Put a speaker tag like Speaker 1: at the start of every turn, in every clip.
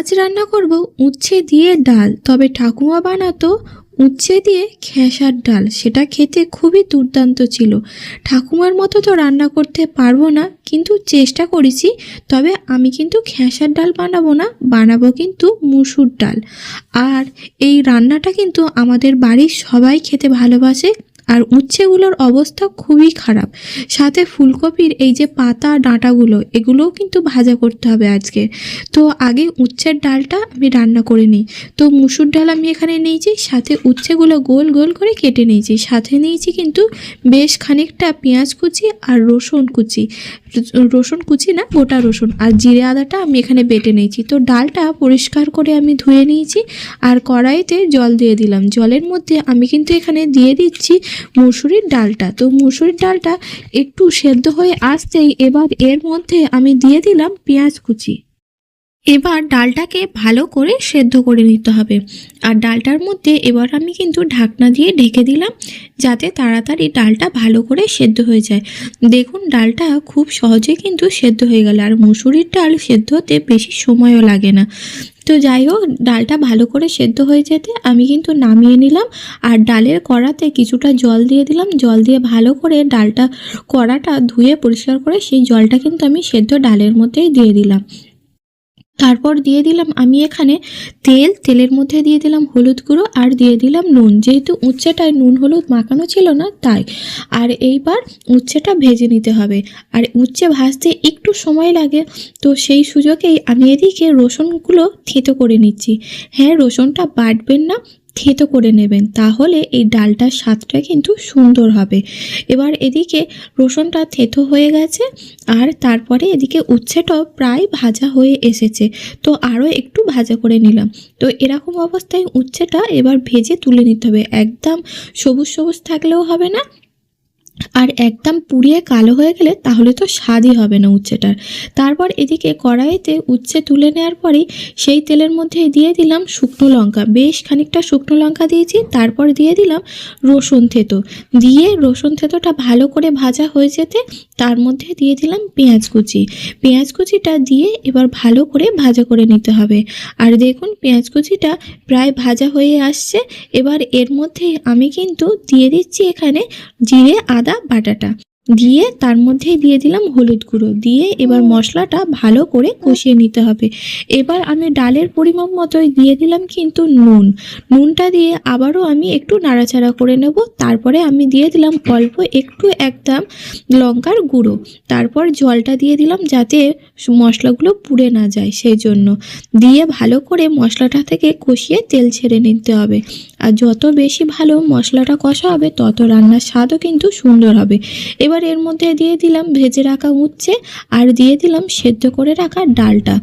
Speaker 1: আজ রান্না করব উচ্ছে দিয়ে ডাল, তবে ঠাকুমা বানাতো উচ্ছে দিয়ে খেসার ডাল। সেটা খেতে খুবই দুর্দান্ত ছিল। ঠাকুমার মতো তো রান্না করতে পারব না, কিন্তু চেষ্টা করেছি, তবে আমি কিন্তু খেসার ডাল বানাবো না, বানাবো কিন্তু মুসুর ডাল। আর এই রান্নাটা কিন্তু আমাদের বাড়ির সবাই খেতে ভালোবাসে আর উচ্ছেগুলোর অবস্থা খুবই খারাপ। সাথে ফুলকপির এই যে পাতা, ডাঁটাগুলো, এগুলোও কিন্তু ভাজা করতে হবে আজকে। তো আগে উচ্ছের ডালটা আমি রান্না করে নিই। তো মুসুর ডাল আমি এখানে নিয়েছি, সাথে উচ্ছেগুলো গোল গোল করে কেটে নিয়েছি। সাথে নিয়েছি কিন্তু বেশ খানিকটা পেঁয়াজ কুচি আর রসুন কুচি। রসুন কুচি না, গোটা রসুন আর জিরে আদাটা আমি এখানে বেটে নিয়েছি। তো ডালটা পরিষ্কার করে আমি ধুয়ে নিয়েছি আর কড়াইতে জল দিয়ে দিলাম। জলের মধ্যে আমি কিন্তু এখানে দিয়ে দিচ্ছি মুসুরির ডালটা। তো মুসুরির ডালটা একটু সেদ্ধ হয়ে আসতেই এবার এর মধ্যে আমি দিয়ে দিলাম পেঁয়াজ কুচি। এবার ডালটাকে ভালো করে সেদ্ধ করে নিতে হবে। আর ডালটার মধ্যে এবার আমি কিন্তু ঢাকনা দিয়ে ঢেকে দিলাম যাতে তাড়াতাড়ি ডালটা ভালো করে সেদ্ধ হয়ে যায়। দেখুন, ডালটা খুব সহজে কিন্তু সেদ্ধ হয়ে গেল। আর মুসুরির ডাল সেদ্ধ হতে বেশি সময়ও লাগে না। তো যাই হোক, ডালটা ভালো করে সেদ্ধ হয়ে যেতে আমি কিন্তু নামিয়ে নিলাম। আর ডালের কড়াতে কিছুটা জল দিয়ে দিলাম। জল দিয়ে ভালো করে ডালটা কড়াটা ধুয়ে পরিষ্কার করে সেই জলটা কিন্তু আমি সেদ্ধ ডালের মধ্যেই দিয়ে দিলাম। তারপর দিয়ে দিলাম আমি এখানে তেল, তেলের মধ্যে দিয়ে দিলাম হলুদ গুঁড়ো আর দিয়ে দিলাম নুন। যেহেতু উচ্ছেটায় নুন হলুদ মাখানো ছিল না, তাই। আর এইবার উচ্ছেটা ভেজে নিতে হবে। আর উচ্ছে ভাজতে একটু সময় লাগে, তো সেই সুযোগেই আমি এদিকে রসুনগুলো থেতো করে নিচ্ছি। হ্যাঁ রসুনটা বাটবেন না থেতো করে নেবেন। তাহলে এই ডালটার স্বাদটা কিন্তু সুন্দর হবে। এবার এদিকে রসুনটা থেতো হয়ে গেছে আর তারপরে এদিকে উচ্ছেটাও প্রায় ভাজা হয়ে এসেছে। তো আরও একটু ভাজা করে নিলাম। তো এরকম অবস্থায় উচ্ছেটা এবার ভেজে তুলে নিতে হবে। একদম সবুজ সবুজ থাকলেও হবে না আর একদম পুড়িয়ে কালো হয়ে গেলে তাহলে তো স্বাদই হবে না উচ্ছেটার। তারপর এদিকে কড়াইতে উচ্ছে তুলে নেওয়ার পরেই সেই তেলের মধ্যে দিয়ে দিলাম শুকনো লঙ্কা। বেশ খানিকটা শুকনো লঙ্কা দিয়েছি, তারপর দিয়ে দিলাম রসুন থেতো। দিয়ে রসুন থেতোটা ভালো করে ভাজা হয়ে যেতে তার মধ্যে দিয়ে দিলাম পেঁয়াজ কুচি। পেঁয়াজ কুচিটা দিয়ে এবার ভালো করে ভাজা করে নিতে হবে। আর দেখুন পেঁয়াজ কুচিটা প্রায় ভাজা হয়ে আসছে। এবার এর মধ্যে আমি কিন্তু দিয়ে দিচ্ছি এখানে জিরে, আদা বাটাটা। দিয়ে তার মধ্যেই দিয়ে দিলাম হলুদ গুঁড়ো। দিয়ে এবার মশলাটা ভালো করে কষিয়ে নিতে হবে। এবার আমি ডালের পরিমাণ মতোই দিয়ে দিলাম কিন্তু নুন। নুনটা দিয়ে আবারও আমি একটু নাড়াচাড়া করে নেব। তারপরে আমি দিয়ে দিলাম অল্প একটু একদম লঙ্কার গুঁড়ো। তারপর জলটা দিয়ে দিলাম যাতে মশলাগুলো পুড়ে না যায় সেই জন্য। দিয়ে ভালো করে মশলাটা থেকে কষিয়ে তেল ছেড়ে নিতে হবে। আর যত বেশি ভালো মশলাটা কষা হবে, তত রান্নার স্বাদও কিন্তু সুন্দর হবে। এবার এর মধ্যে দিয়ে দিলাম ভেজে রাখা উচ্ছে আর দিয়ে দিলাম সেদ্ধ করে রাখা ডালটা।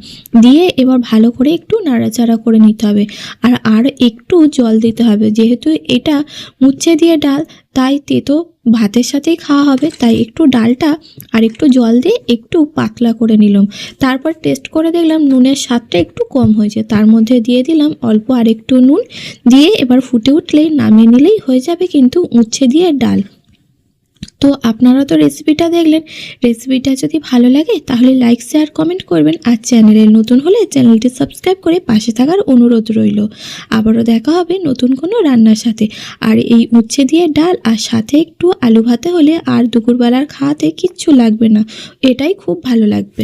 Speaker 1: দিয়ে এবার ভালো করে একটু নাড়াচাড়া করে নিতে হবে। আর আর একটু জল দিতে হবে, যেহেতু এটা উচ্ছে দিয়ে ডাল তাই তেতো ভাতের সাথেই খাওয়া হবে। তাই একটু ডালটা আর একটু জল দিয়ে একটু পাতলা করে নিলাম। তারপর টেস্ট করে দেখলাম নুনের স্বাদটা একটু কম হয়েছে। তার মধ্যে দিয়ে দিলাম অল্প আর একটু নুন। দিয়ে এবার ফুটে উঠলেই নামিয়ে নিলেই হয়ে যাবে কিন্তু উচ্ছে দিয়ে ডাল। তো আপনারা তো রেসিপিটা দেখলেন। রেসিপিটা যদি ভালো লাগে, তাহলে লাইক শেয়ার কমেন্ট করবেন আর চ্যানেলে নতুন হলে চ্যানেলটি সাবস্ক্রাইব করে পাশে থাকার অনুরোধ রইল। আবারও দেখা হবে নতুন কোনো রান্নার সাথে। আর এই উচ্ছে দিয়ে ডাল আর সাথে একটু আলু ভাতে হলে আর দুপুরবেলার খাওয়াতে কিচ্ছু লাগবে না। এটাই খুব ভালো লাগবে।